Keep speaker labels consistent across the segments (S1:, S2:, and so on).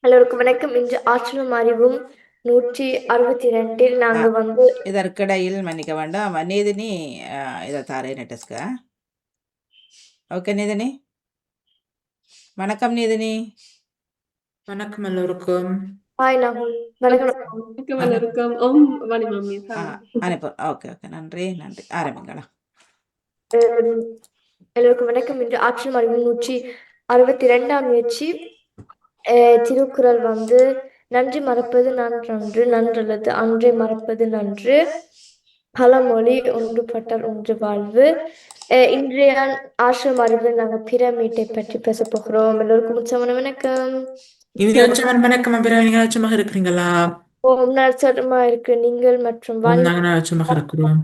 S1: எல்லோருக்கும் வணக்கம். இன்று ஆற்றலும் அறிவும் நூற்றி அறுபத்தி ரெண்டில் நாங்க வந்து
S2: இதற்கிடையில் மன்னிக்க வேண்டாம். நீதினி இதை தாரேன் நெட்டஸ்க்கு ஓகே நீதினி. வணக்கம் நீதினி.
S3: வணக்கம் எல்லோருக்கும்.
S1: ஹாய் வணக்கம்
S4: வணக்கம் எல்லாருக்கும். ஓம் வாணி மாமி.
S2: ஆ, அனுப்பு. Okay okay. நன்றி நன்றி. ஆரம்பிங்களா?
S1: எல்லோருக்கும் வணக்கம். இன்று ஆற்றலும் அறிவும் நூற்றி அறுபத்தி ரெண்டாம் முயற்சி திருக்குறள் வந்து நன்றி மறப்பது நன்றன்று நன்றல்லது அன்றை மறப்பது நன்று பழமொழி ஒன்றுபட்டால் ஒன்று வாழ்வு. இன்றைய ஆசிரம் அறிவில் நாங்கள் பிரமிட்டை பற்றி பேச போகிறோம். எல்லோருக்கும் உற்சாகமான வணக்கம்.
S3: வணக்கம் அபிரா நீங்க நாச்சுமாக இருக்கிறீங்களா?
S1: ஓம் நற்சரமா இருக்கு. நீங்கள் மற்றும்
S3: இருக்கிறோம்.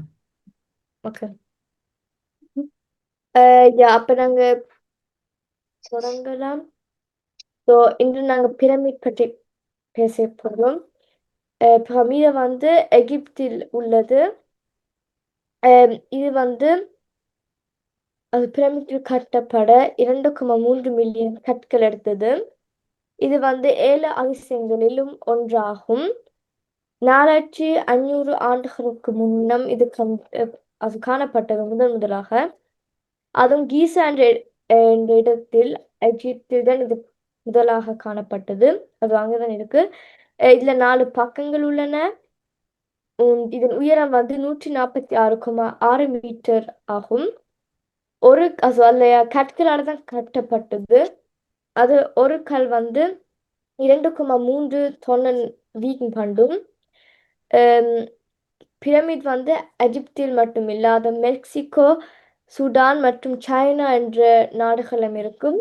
S1: ஓகே. அப்ப நாங்க தொடங்கலாம். ஸோ இன்று நாங்க பிரமிட் பற்றி பேச போகிறோம் பிரமிட வந்து எகிப்தில் உள்ளது. அஹ், இது வந்து அது பிரமிட்டில் கட்டப்பட இரண்டு கமா மூன்று மில்லியன் கற்கள் எடுத்தது. இது வந்து ஏழு அதிசயங்களிலும் ஒன்றாகும். நாலாயிரத்தி ஐநூறு ஆண்டுகளுக்கு முன்னம் இது கம் அஹ், அது காணப்பட்டது முதன் முதலாக. அதுவும் கீசா என்ற என்ற இடத்தில் எகிப்தில் தான் இது முதலாக காணப்பட்டது. அது அங்கதான் இருக்கு. இதுல நாலு பக்கங்கள் உள்ளன. உம் இதன் உயரம் வந்து நூற்றி நாற்பத்தி ஆறு கமா ஆறு மீட்டர் ஆகும். ஒரு அது அந்த கற்களால் தான் கட்டப்பட்டது. அது ஒரு கல் வந்து இரண்டு மூன்று தொன்னன் வீக்கம் பண்டும். பிரமிட் வந்து எஜிப்தில் மட்டும் இல்லாத மெக்சிகோ சுடான் மற்றும் சைனா என்ற நாடுகளும் இருக்கும்.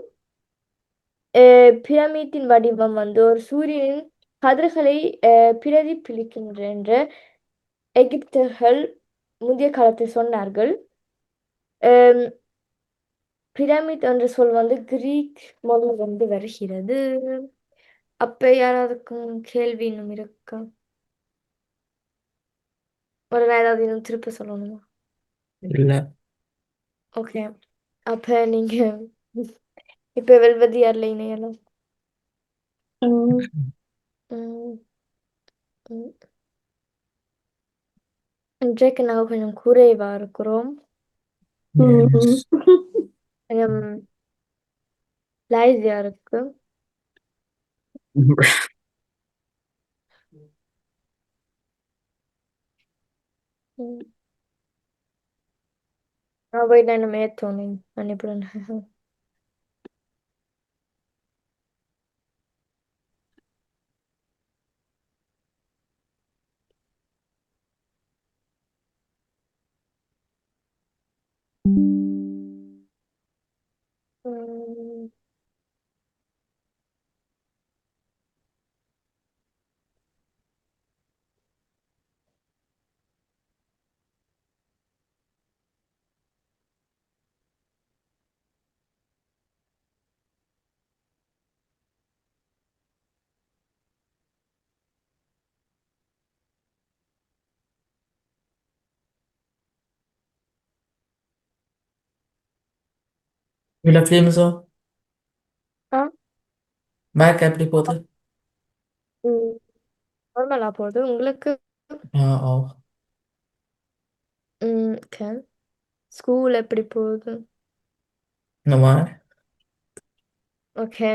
S1: பிரமிட்டின் வடிவம் வந்து ஒரு சூரியனின் கதிர்களை பிரதிபலிக்கின்ற என்று எகிப்தர்கள் முந்தைய காலத்தில் சொன்னார்கள். பிரமிட் என்ற சொல் வந்து கிரீக் மொழியிலிருந்து வருகிறது. அப்ப யாராவதுக்கும் கேள்வி இன்னும் இருக்கா? ஒரு ஏதாவது இன்னும் திருப்ப சொல்லணுமா?
S3: இல்ல.
S1: ஓகே. அப்ப நீங்க இப்ப வெல்வது யார்ல இணையலாம். இன்றைக்கு நாங்கள் கொஞ்சம் குறைவா இருக்கிறோம். கொஞ்சம் லைஸியா இருக்கு. நான் போய் நான் இன்னும் ஏத்தோணும்
S3: Wie Filme so?
S1: ஆ
S3: Mike எப்படி போகுது?
S1: உம். நார்மலா போகுது உங்களுக்கு
S3: Ja, auch.
S1: உம் ஓகே ஸ்கூல் எப்படி போகுது
S3: Normal.
S1: ஓகே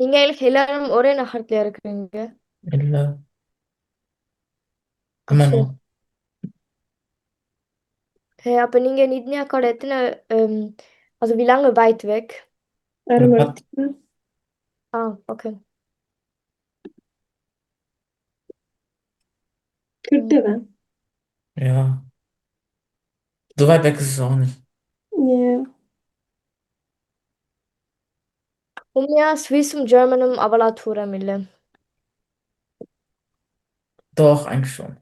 S1: நீங்க எல்லாரும் ஒரே நகரத்துல இருக்கிறீங்க
S3: இல்ல.
S1: ಆಮೇಲೆ
S3: okay.
S1: Hey, aber in Ingenidnia Karetina, ähm, also wie lange weit weg?
S3: Warte
S4: mal.
S1: Ah, okay.
S4: Kürzere.
S3: ja. So weit weg ist es auch nicht.
S4: Ja.
S1: Um ja, Umia Swissum Germanum Avalatura Mille.
S3: Doch, eigentlich schon.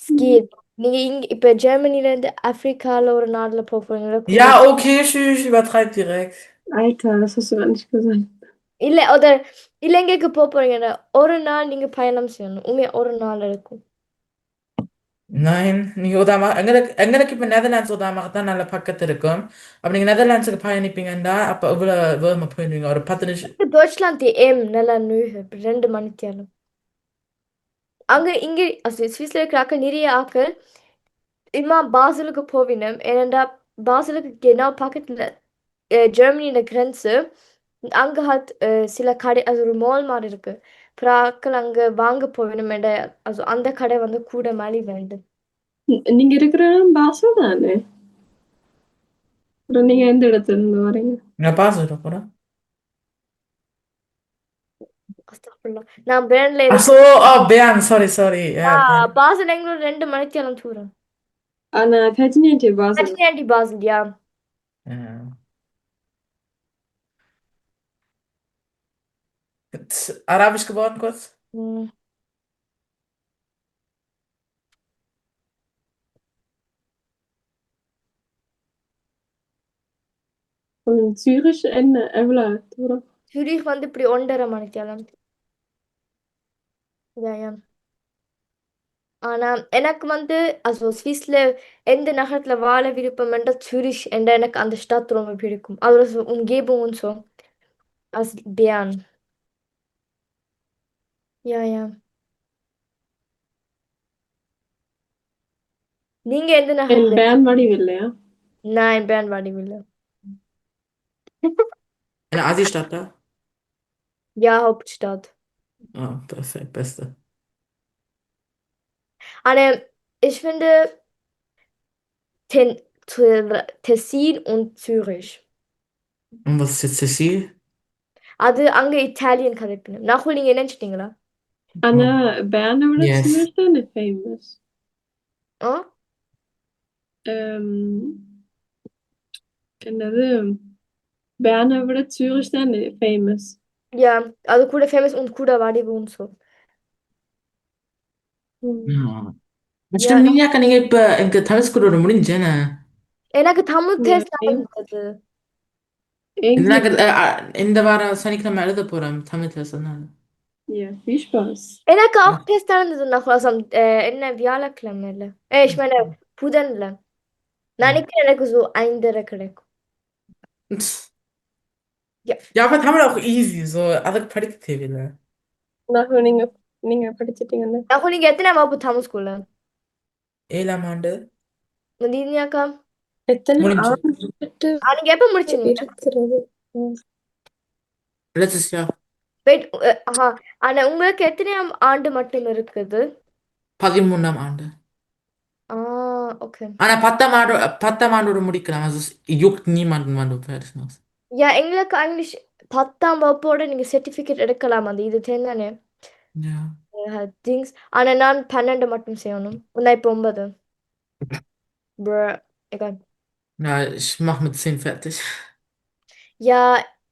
S1: Es geht. நீங்க இங்க இப்ப ஜெர்மனில இருந்து ஆப்பிரிக்கால ஒரு நாடுல போக போறீங்களா
S3: Ja, okay, tschüss, übertreib direkt.
S4: Alter, das hast du gar nicht gesagt.
S1: இல்ல oder இலங்கைக்கு போக போறீங்கன்னா ஒரு நாள் நீங்க பயணம் செய்யணும் உண்மையா ஒரு நாள் இருக்கும்
S3: Nein, நீங்க உதாரணமா எங்களுக்கு எங்களுக்கு இப்ப நெதர்லாண்ட்ஸ் உதாரணமாக தான் நல்ல பக்கத்து இருக்கும் அப்ப நீங்க நெதர்லாண்ட்ஸுக்கு பயணிப்பீங்கன்னா அப்ப இவ்வளவு வேகமா போயிடுவீங்க ஒரு பத்து நிமிஷம்
S1: Deutschland die M நல்ல நூறு ரெண்டு மணித்தியாலும் அங்க இங்க also ஸ்விஸ்ல இருக்கிற ஆக்கள் நிறைய ஆக்கள் immer பாசலுக்கு போவினம். ஏனென்றா பாசலுக்கு genau பக்கத்துல ஜெர்மனியோட und அங்க äh, சில கடை also ஒரு மால் மாதிரி இருக்கு. அப்புறம் ஆக்கள் அங்க வாங்க போவினம் என்ற also அந்த கடை வந்து கூட மலி வேண்டும்.
S4: நீங்க இருக்கிற இடம் பாசல் தானே? நீங்க எந்த இடத்துல இருந்து வரீங்க?
S3: நான் பாஸ் போறேன்.
S1: நான்
S3: oh.
S1: பாசல் எங்களோட ரெண்டு மணித்தியாலும் தூரம்
S4: ஆனா கஜினியாட்டி Fasal
S1: Tatsächlich die Basel, ja.
S3: Ja. Jetzt Arabisch geworden kurz?
S1: Hm.
S4: Und Zürich என்ன எவ்வளவு தூரம்
S1: Zürich வந்து இப்படி ஒன்றரை மணித்தியாலம் Ja, ja. ஆனா எனக்கு வந்து also ஸ்விஸ்ல எந்த நகரத்துல வாழ விருப்பம் என்றால் Zürich என்ற எனக்கு அந்த Stadt ரொம்ப பிடிக்கும் அதோட so Umgebung und so als Bern ja ja நீங்க எந்த
S4: என்
S1: நகரத்துல
S4: பேன் வடிவில்லையா
S1: nein Bern war die Wille
S3: Eine Asi-Stadt da?
S1: ja Hauptstadt
S3: Ah, perfekt, beste.
S1: aber ich finde Ten Te- Tessin und Zürich
S3: Und was ist jetzt Cecil?
S1: அது அங்க Italian கதைப்பினம் நான் நீங்க நினைச்சிட்டீங்களா
S4: ஆனா பேனை விட
S3: Yes.
S4: Zürich தானே ஃபேமஸ்
S1: ஆ
S4: என்னது பேனை விட Zürich தானே ஃபேமஸ்
S1: Ja, also கூட ஃபேமஸ் und கூட வடிவு und so
S3: Ja. Stimmt, Ninjaka, நீங்க இப்ப எனக்கு தமிழ் ஸ்கூலோட முடிஞ்சேன
S1: எனக்கு தமிழ்
S4: Ja,
S1: டெஸ்ட். நடந்தது
S3: அஹ், இந்த வாரம் சனிக்கிழமை எழுத போறோம் தமிழ் டெஸ்ட் அதனால
S4: Ja, viel Spaß.
S1: எனக்கு auch டெஸ்ட் நடந்தது nach also, am, äh, என்ன வியாழக்கிழமை இல்ல? ஏ ich meine புதன்ல. நான் நினைக்கிறேன் எனக்கு so ஐந்தரை கிடைக்கும். Ja.
S3: Ja, aber Tamil auch easy, so அதுக்கு படிக்க தேவையில்லை
S4: நான் நீங்க நீங்க படிச்சிட்டீங்கன்னு
S1: நான் நீங்க எத்தனை வகுப்பு தமிழ் ஸ்கூல்ல
S3: ஏழாம் ஆண்டு
S1: நீனியாக்கா
S4: எத்தனை
S3: முடிஞ்சு.
S4: ஆண்டு
S1: ஆ, நீங்க எப்ப முடிச்சீங்க
S4: இருக்கிறது ம்.
S3: letztes Jahr
S1: வெயிட் ஆஹா ஆனா உங்களுக்கு எத்தனையாம் ஆண்டு மட்டும் இருக்குது
S3: பதிமூணாம் ஆண்டு
S1: ஆ ஓகே
S3: ஆனா பத்தாம் ஆண்டு பத்தாம் ஆண்டோட முடிக்கலாம் also es juckt niemanden wann du fertig machst
S1: Ja, எங்களுக்கு eigentlich பத்தாம் வகுப்போட நீங்க சர்டிபிகேட் எடுக்கலாம் அந்த இது தெரிந்தானே
S3: ja
S1: halt Dings ஆனா நான் பன்னெண்டு மட்டும் செய்யணும் und நான் இப்போ ஒன்பது Bruh, egal
S3: ja ich mach mit 10 fertig
S1: ja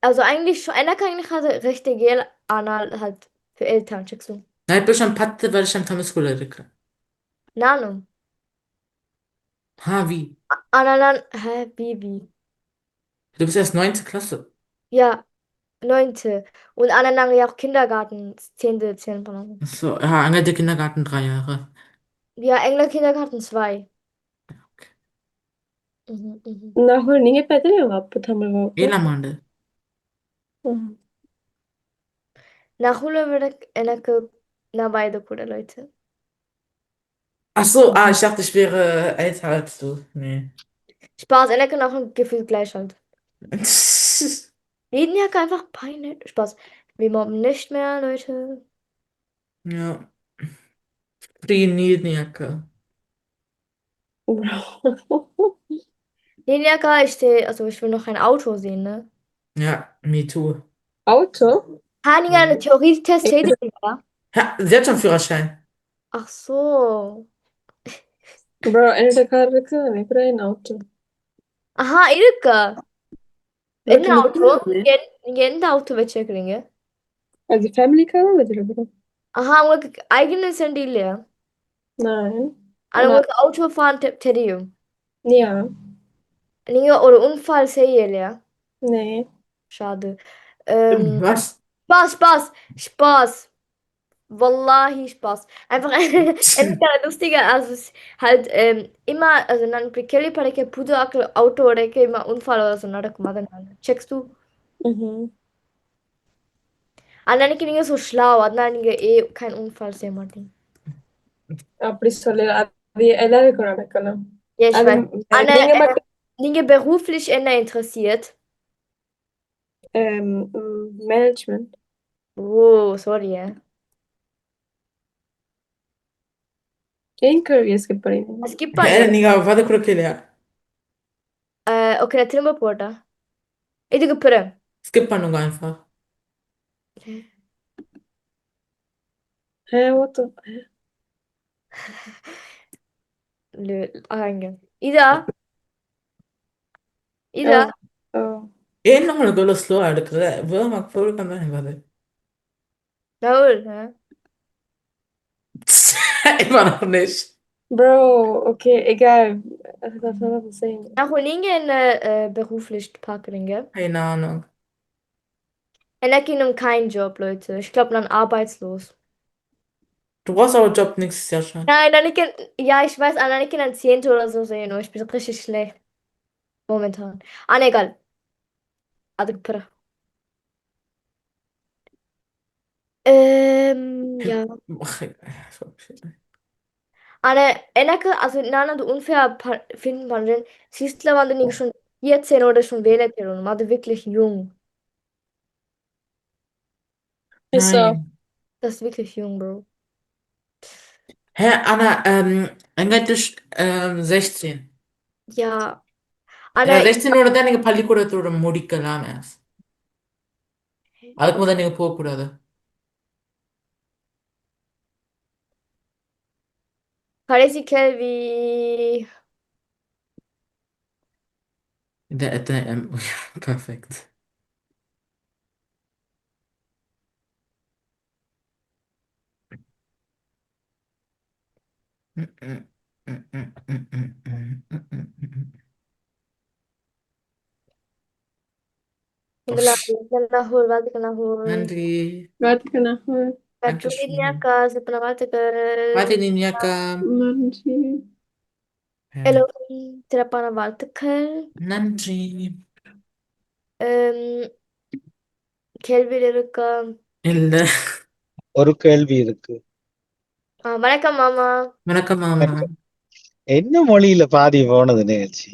S1: also eigentlich schon எனக்கு eigentlich hatte richtig Geld ஆனால் halt für Eltern checkst du
S3: நான் இப்போ schon பத்து வருஷம் தமிழ் ஸ்கூல்ல இருக்கிறேன்
S1: நானும்
S3: ha wie
S1: ஆனால் நான் hä wie wie
S3: du bist erst 9. Klasse
S1: ja neunte und ஆனால் நாங்க ja auch Kindergarten zehnte zehn பண்ணோம்
S3: Ach so ja Engel Kindergarten drei Jahre
S1: ja England Kindergarten zwei mhm, mhm.
S4: நான் நீங்க இப்ப எத்தனை வகுப்பு தமிழ் வகுப்பு
S3: ஏழாம் ஆண்டு
S4: ம்.
S1: Nachhole würde எனக்கு நான் வயது கூட Leute
S3: ach so ah ich dachte ich wäre älter als du nee
S1: Spaß, எனக்கு noch ein Gefühl gleich halt. Regenjacke einfach peinlich. Spaß. Wir mobben nicht mehr, Leute.
S3: Ja. Regenjacke.
S1: Regenjacke, oh. ich stehe, also ich will noch ein Auto sehen, ne?
S3: Ja, me too.
S4: Auto?
S1: Haninga, eine Theorietest hätte ich äh,
S3: ja. Sie hat schon Führerschein.
S1: Ach so.
S4: Bro, eine Karre, ich ein Auto.
S1: Aha, Ilka. என்ன
S4: உனக்கு
S1: auto
S4: மட்டும்
S1: நீங்க என்- நீங்க எந்த auto வச்சிருக்கீங்க
S4: அது family car வச்சிருக்கிறோம்
S1: ஆஹா உங்களுக்கு eigenes Handy இல்லையா
S4: நான்
S1: ஆனா உங்களுக்கு ஆட்டோ fahren te- தெரியும்
S4: Ja,
S1: நீங்க ஒரு Unfall செய்யலையா
S4: nee.
S1: Schade. Ähm,
S3: was
S1: Spaß, Spaß, Spaß. Wallahi Spaß. Einfach eine, eine kleine lustige, also es ist halt ähm, immer, also நான் இப்படி கேள்விப்பட்டிருக்க புது ஆக்கள் auto உடைக்க immer Unfall oder so நடக்கும் அதனால checkst du
S4: Mhm.
S1: அன்னைக்கு நீங்க so schlau அதனால நீங்க eh keinen Unfall செய்ய மாட்டீங்க
S4: அப்படி சொல்லல அது எல்லாருக்கும் நடக்கலாம்
S1: ja ich
S4: அது
S1: weiß Anne,
S4: நீங்க
S1: äh,
S4: மட்டும்
S1: நீங்க beruflich என்ன interessiert
S4: ähm, mm, Management
S1: oh sorry ja.
S4: ஏன்
S1: es gibt
S3: ஹே,
S1: பண்ணு
S3: நீங்க அவ கொடுக்கலையா
S1: äh, okay நான் திரும்ப போட்டா இதுக்கு பிறகு
S3: ஸ்கிப் பண்ணுங்க
S1: ஆங்க இதா இதா.
S3: ஏன் உங்களுக்கு இவ்வளவு ஸ்லோவா எடுக்குது வேகமாக பொருட்கள் தான் immer noch nicht.
S4: Bro, okay, egal.
S1: Also, Nach Olingen äh, beruflich packen, gell?
S3: Keine Ahnung.
S1: Er ging um keinen Job, Leute. Ich glaube, dann arbeitslos.
S3: Du brauchst aber Job nächstes Jahr schon.
S1: Nein, dann kann, ja, ich weiß, aber ich kann ein Zehntel oder so sehen. Oh, ich bin richtig schlecht. Momentan. Ah, ne, egal. Also, Ähm, ja.
S3: Ach, egal.
S1: ஆனா எனக்கு அது நான் அந்த unfair ப- finden பண்றேன் சிஸ்ட்ல வந்து நீங்க schon 14 oder schon வேலை தேடணும் அது wirklich jung
S4: Ist so.
S3: Nein.
S1: das ist wirklich jung bro
S3: Hä, Anna, ähm, eigentlich ähm, 16.
S1: ja ஆனா
S3: Ja, 16 ஓட தான் நீங்க பள்ளிக்கூடத்தோட முடிக்கலாம் erst. அதுக்கு முதல்ல நீங்க parece que
S1: é vi.
S3: Der, der, ähm, ja, perfekt.
S1: Of- Galahool, warte, Galahool.
S3: Nandri,
S4: Warte, genau.
S1: Petru
S3: Dankeschön.
S1: Idniaka சிப்பன வாழ்த்துக்கள்
S3: Warte, Ninjaka.
S4: Manche.
S3: Ja.
S1: எல்லோரும் சிறப்பான வாழ்த்துக்கள்
S3: நன்றி
S1: Um, கேள்வியில் இருக்க
S3: இல்ல
S5: ஒரு கேள்வி இருக்கு
S1: வணக்கம் மாமா
S3: வணக்கம் மாமா
S5: என்ன மொழியில பாதி போனது நிகழ்ச்சி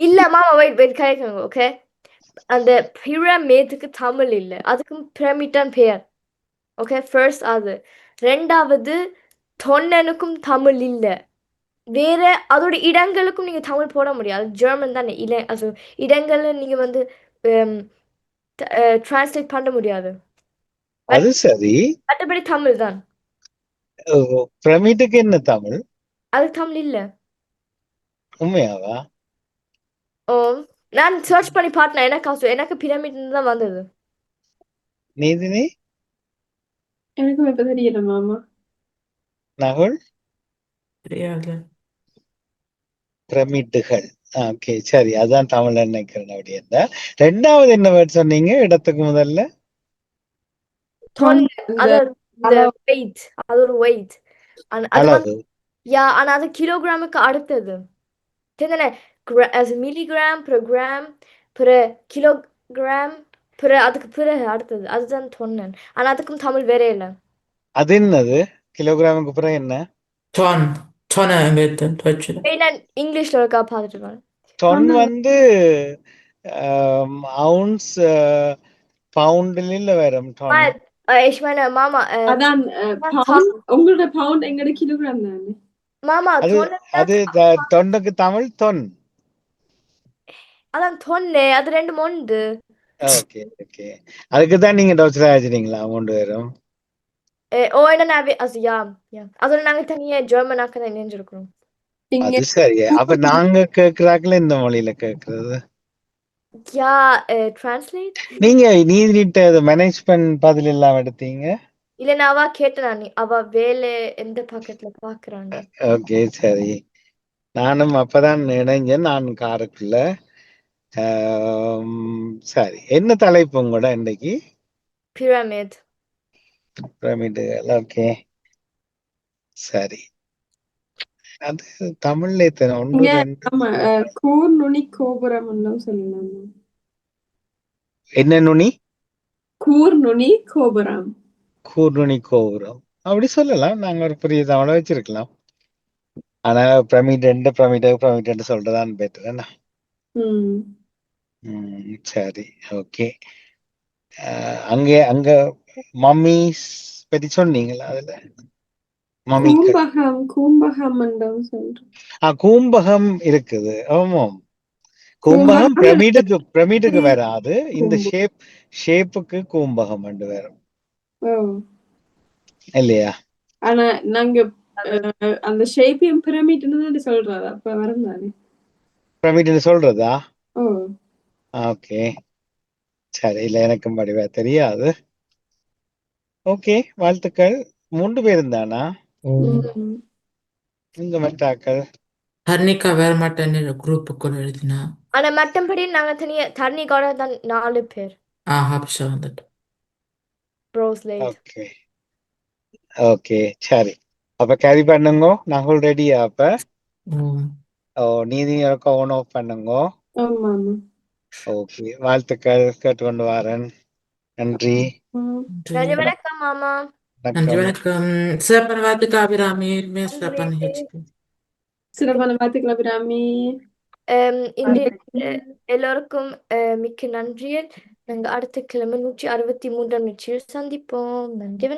S1: இல்ல மாமா வெயிட் வெயிட் கிடைக்குங்க ஓகே அந்த பிரமிடுக்கு தமிழ் இல்ல அதுக்கும் பிரமிட்டான் பெயர் ஓகே ஃபர்ஸ்ட் அது. ரெண்டாவது தொன்னனுக்கும் தமிழ் இல்ல. வேற அதோட இடங்களுக்கும் நீங்க தமிழ் போட முடியாது. ஜெர்மன் தானே. இல்லை அது இடங்கள்ல நீங்க வந்து டிரான்ஸ்லேட் பண்ண முடியாது.
S5: அது சரி.
S1: மற்றபடி தமிழ் தான்.
S5: பிரமிட்டுக்கு என்ன தமிழ்?
S1: அது தமிழ் இல்ல.
S5: உண்மையாவா?
S1: ஓ நான் சர்ச் பண்ணி பார்த்தேன். எனக்கு எனக்கு பிரமிட் தான் வந்தது.
S5: நீதினி
S4: எனக்கும் இப்ப தெரியல மாமா
S5: நகுல்
S3: தெரியாது
S5: பிரமிட்டுகள் ஓகே சரி அதான் தமிழ் நினைக்கிறேன் அப்படி இருந்தா ரெண்டாவது என்ன வேர்ட் சொன்னீங்க இடத்துக்கு முதல்ல.
S1: வெயிட் அது ஒரு வெயிட்
S5: அளவு
S1: யா ஆனா அது கிலோகிராமுக்கு அடுத்தது gra- அது மில்லிகிராம் per கிலோகிராம் per அதுக்கு பிறகு அடுத்தது. அதுதான் தொன்னன். ஆனா அதுக்கும் தமிழ் வேற இல்ல.
S5: அது என்னது? கிலோகிராமுக்கு அப்புறம் என்ன?
S1: இங்கிலீஷ்ல இருக்கா பார்த்துட்டு
S5: டொன். வந்து அவுன்ஸ் பவுண்டில் வரும் டொன்
S1: ich meine Mama
S4: அதான் Pound உங்களோட பவுண்ட் எங்களோட கிலோகிராம் தானே
S1: Mama
S5: அது தொண்டுக்கு தமிழ் தொன்.
S1: அதான் தொன்னு அது ரெண்டு மொண்டு
S5: ஓகே ஓகே அதுக்கு தான் நீங்க டவுட்ஸ் ஆச்சுட்டீங்களா அமௌண்ட் வரும்
S1: oh என்ன நான் வே- also ja ja also நினைஞ்சிருக்கிறோம்
S4: இங்க
S5: அது சரி. அப்ப நாங்க கேக்குறாக்கல இந்த மொழியில கேக்குறது?
S1: äh, translate?
S5: நீங்க நீதிட்ட மேனேஜ்மெண்ட் பதில் எல்லாம் எடுத்தீங்க?
S1: இல்ல நான் அவ கேட்டேன் அவ வேலை எந்த பக்கத்துல பாக்குறாங்க
S5: ஓகே சரி. நானும் அப்பதான் இணைஞ்சேன் நான் காருக்குள்ள. சரி. என்ன தலைப்பு உங்களோட இன்னைக்கு?
S1: Pyramid.
S5: பிரமிடுகள் ஓகே சரி. அது தமிழ்ல எத்தனை ஒன்று
S4: கூர் நுனி கோபுரம் சொல்லலாம்
S5: என்ன நுனி?
S4: கூர் நுனி கோபுரம்.
S5: கூர்நுனி கோபுரம். அப்படி சொல்லலாம். நாங்க ஒரு பெரிய தமிழ வச்சிருக்கலாம். ஆனா பிரமிட் பிரமிட் பிரமிட் சொல்றதான் பெட்டர் என்ன சரி ஓகே. அங்க அங்க மம்மிஸ் பத்தி சொன்னீங்களா அதுல?
S4: கூம்பகம் கூம்பகம்
S5: ஆ இருக்குது. ஆமாம். கூம்பகம் பிரமிடுக்கு பிரமிடுக்கு வராது. இந்த. ஷேப் ஷேப்புக்கு கூம்பகம் வந்து வரும். இல்லையா?
S4: ஆனா நாங்க அந்த ஷேப்பையும் பிரமிட்னு சொல்றது அப்ப வரும் தானே
S5: பிரமிட்னு சொல்றதா ஓகே சரி இல்ல எனக்கும் படிவா தெரியாது. ஓகே வாழ்த்துக்கள். மூன்று பேரும் தானா?
S4: ம்.
S5: நீங்க மற்றாக்கள்
S3: ஹர்னிகா வேற மாட்டேன் குரூப்புக்குள்ள எழுதினா?
S1: ஆனா மற்றபடி நாங்க தனியா தண்ணி கூட தான் நாலு பேர்.
S3: ஆ ஹாப்ஷா வந்துட்டு.
S1: ப்ரோஸ்லேட்
S5: ஓகே ஓகே சரி. அப்ப கேரி பண்ணுங்க. நாங்கள் ரெடியா அப்ப. ஓ. நீதி ஆன் ஆஃப் பண்ணுங்க.
S4: ஆமா ஆமா.
S5: ஓகே. வாழ்த்துக்கள் கேட்டுக்கொண்டு வரேன். நன்றி.
S1: நன்றி. வணக்கம் மாமா.
S3: நன்றி
S5: வணக்கம்.
S3: சிறப்பான வாழ்த்துக்கள் அபிராமி சிறப்பான
S4: சிறப்பான வாழ்த்துக்கள் அபிராமி
S1: எல்லோருக்கும் மிக்க நன்றி நாங்கள் அடுத்த கிழமை நூற்றி அறுபத்தி மூன்றாம் நிகழ்ச்சியில் சந்திப்போம். நன்றி